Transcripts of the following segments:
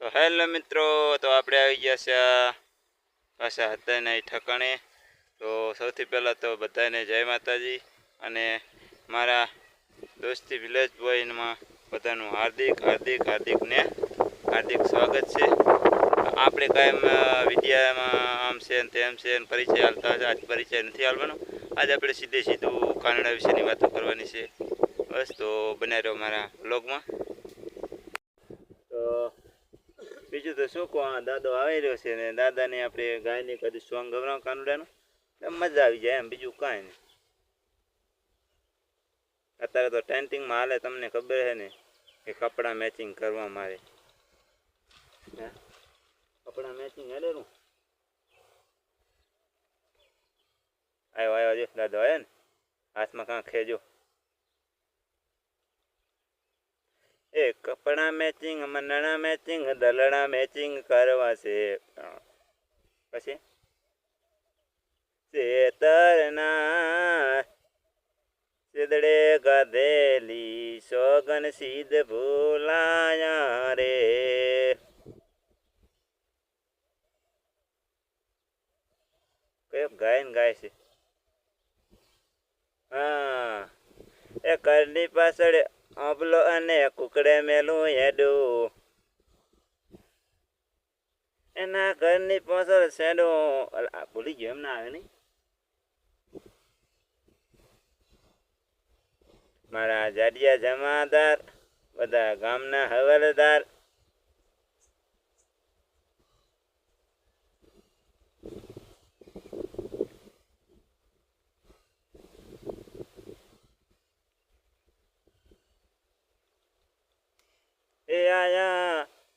તો હેલો મિત્રો, તો આપણે આવી ગયા છે પાછા હતાના ઠકાણે. તો સૌથી પહેલાં તો બધાને જય માતાજી અને મારા દોસ્તી વિલેજ બોયમાં બધાનું હાર્દિક હાર્દિક હાર્દિકને હાર્દિક સ્વાગત છે. આપણે કાયમ વિદ્યામાં આમ છે ને તેમ છે ને પરિચય હાલતા હોય આજ પરિચય નથી હાલવાનો આજે આપણે સીધે સીધું કાનડા વિશેની વાતો કરવાની છે. બસ તો બનાવી રહ્યો મારા બ્લોગમાં તો બીજું તો શું કહો દાદો આવી રહ્યો છે ને, દાદાને આપણે ગાયની કદી સોંગ ગવરાવ કાનુડાનું? મજા આવી જાય એમ, બીજું કાંઈ નહીં. અત્યારે તો ટેન્ટિંગમાં હાલે, તમને ખબર છે ને, કે કપડાં મેચિંગ કરવા મારે. કપડાં મેચિંગ હાલેલું આવ્યો આવ્યો જો દાદો આવ્યો ને, હાથમાં કાં ખેજો એ કપડાં મેચિંગ મંડણા મેચિંગ દલડા મેચિંગ કરવા છે. પછી? ચેતરના સિદડે ગધેલી સોગન સીધ ભૂલાયા રે. કયો ગાયન ગાય છે? હા. એ કરની પાછળ આંબલો અને કુકડે મેલું હેડું. એના ઘરની પાછળ શેડો ભૂલી ગયો, એમ ના આવે નહીં મારા જાડિયા જમાદાર, બધા ગામના હવાલદાર એ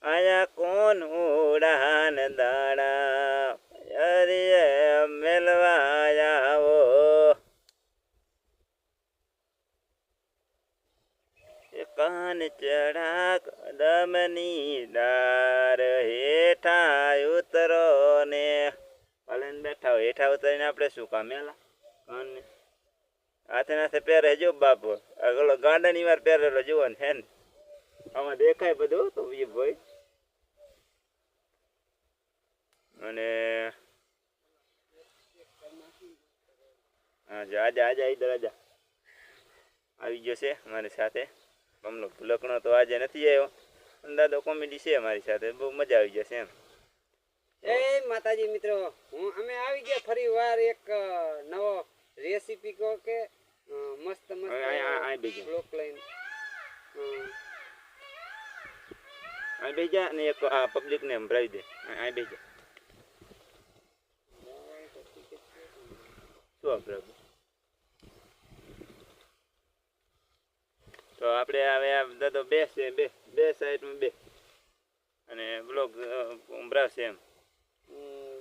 આયા કોણ ઉડાન દાણા? અરે મેલવાયા આવો કાન ચડા કદમની દાર હેઠા ઉતરો ને. પાલન બેઠા હોય, હેઠા ઉતરીને આપણે શું કામ? મેલા? કાન હાથે નાથે પહેરે જો બાપુ. આગળ ગાંડાની વાર પહેરેલો, જુઓ ને, હે ને. આમાં દેખાય બધું તો ભાઈ અને હા જા આજા આજા ઈધર આજા આવી ગયો છે અમારી સાથે. અમનો ભૂલકણો તો આજે નથી આવ્યો. દાદો કોમેડી છે અમારી સાથે. બહુ મજા આવી જશે એમ. એ માતાજી મિત્રો હું અમે આવી ગયા ફરી વાર એક નવો રેસીપી કહો કે મસ્ત મસ્ત બ્લોક લઈને. અહીં બેસી જા અને એક આ પબ્લિકને સંભળાવી દે અહીં બેસી જા શું સંભળાવું તો આપણે હવે આ દાદો બે છે, બે બે સાઈડમાં બે. અને બ્લોગ ઉમરાશે એમ.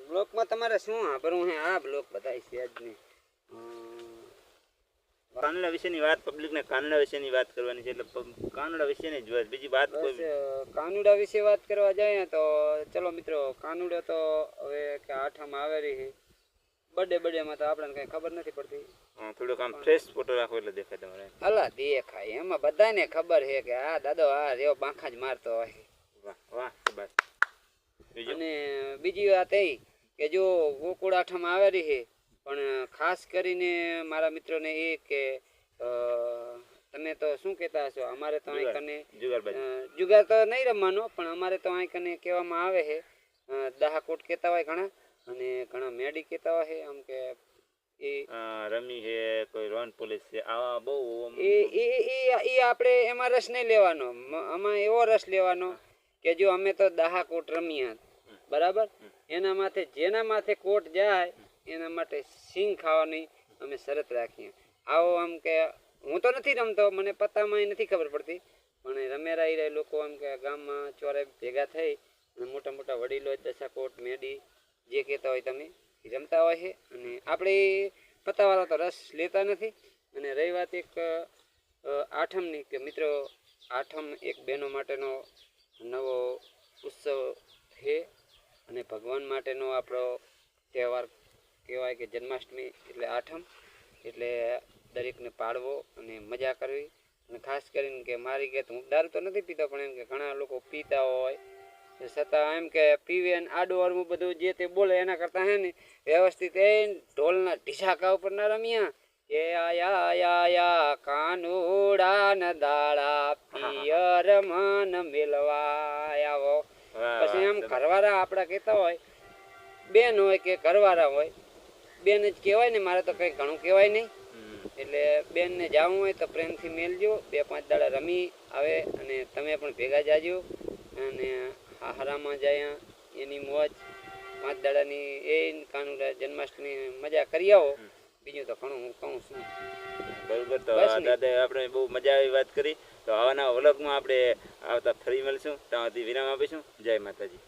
બ્લોકમાં તમારે શું? હા વાપરવું હે આ બ્લોક બતાવીશ આજની કાનડા વિશેની વાત પબ્લિકને કાનડા વિશેની વાત કરવાની છે એટલે કાનડા વિશેની જ વાત. બીજી વાત કોઈ કાનુડા વિશે વાત કરવા જાય તો ચલો મિત્રો કાનુડા તો હવે કે આઠામાં આવેલી છે. બર્થડે બર્થડેમાં તો આપણને કઈ ખબર નથી પડતી. હા થોડોક આમ ફ્રેશ ફોટો રાખો એટલે દેખાય તમારે. અલા દેખાય એમાં બધાને ખબર છે કે આ દાદો આ રેવો બાંખા જ મારતો હોય. વાહ વાહ બસ બીજું? અને બીજી વાત એ કે જો ગોકુળ આઠમ આવેલી છે પણ ખાસ કરીને મારા મિત્રોને એ કે તમે તો શું કહેતા હશો? અમારે તો અહીં. કને જુગાર તો નહીં રમવાનો પણ અમારે તો અહીં કને કહેવામાં આવે છે. દાહા દહાકોટ કહેતા હોય ઘણા અને ઘણા મેડી કહેતા હોય છે. આમ કે એ રમી છે કોઈ રોન પોલીસ છે આવા બહુ એ એ એ- આપણે એમાં રસ નહીં લેવાનો. આમાં એવો રસ લેવાનો કે જો અમે તો દાહા કોટ રમ્યા બરાબર? એના માથે જેના માથે કોટ જાય એના માટે સિંગ ખાવાની અમે શરત રાખીએ. આવો આમ કે હું તો નથી રમતો, મને પત્તામાં નથી ખબર પડતી, પણ રમેરા એ લોકો આમ કે ગામમાં ચોરે ભેગા થઈ અને મોટા મોટા વડીલો દશાકોટ મેડી, જે કહેતા હોય તમે રમતા હોય છે. અને આપણે પત્તાવાળા તો રસ લેતા નથી. અને રહી વાત એક આઠમની કે મિત્રો, આઠમ એક બહેનો માટેનો નવો ઉત્સવ છે. અને ભગવાન માટેનો આપણો તહેવાર કહેવાય કે જન્માષ્ટમી એટલે આઠમ એટલે દરેકને પાળવો અને મજા કરવી. અને ખાસ કરીને કે મારી કે હું દારૂ તો નથી પીતો પણ એમ કે ઘણા લોકો પીતા હોય. છતાં એમ કે પીવે ને આડું અરમું બધું જે તે બોલે એના કરતાં હે ને વ્યવસ્થિત એ ઢોલના ઢીસાકા ઉપર ના રમ્યા. એ આયા આયા કાનુડા ન દાળા પિયર મન મેલવા આવો. પછી એમ ઘરવાળા આપણા કહેતા હોય બેન હોય કે ઘરવાળા હોય બેન જ કહેવાય ને મારે તો કંઈ ઘણું કહેવાય નહીં. એટલે એટલે બેનને જવું હોય તો પ્રેમથી મેલજો બે પાંચ દાડા રમી આવે અને તમે પણ ભેગા જાજો. અને હારામાં જાય એની મોજ. પાંચ દાડાની એ કાનુડા જન્માષ્ટમી મજા કરી આવો. બીજું તો ઘણું હું કહું છું. બરોબર તો દાદા આપણે બહુ મજા આવી વાત કરી. તો આવાના વ્લોગમાં આપણે આવતા ફરી મળશું. ત્યાં સુધી વિરામ આપીશું. જય માતાજી.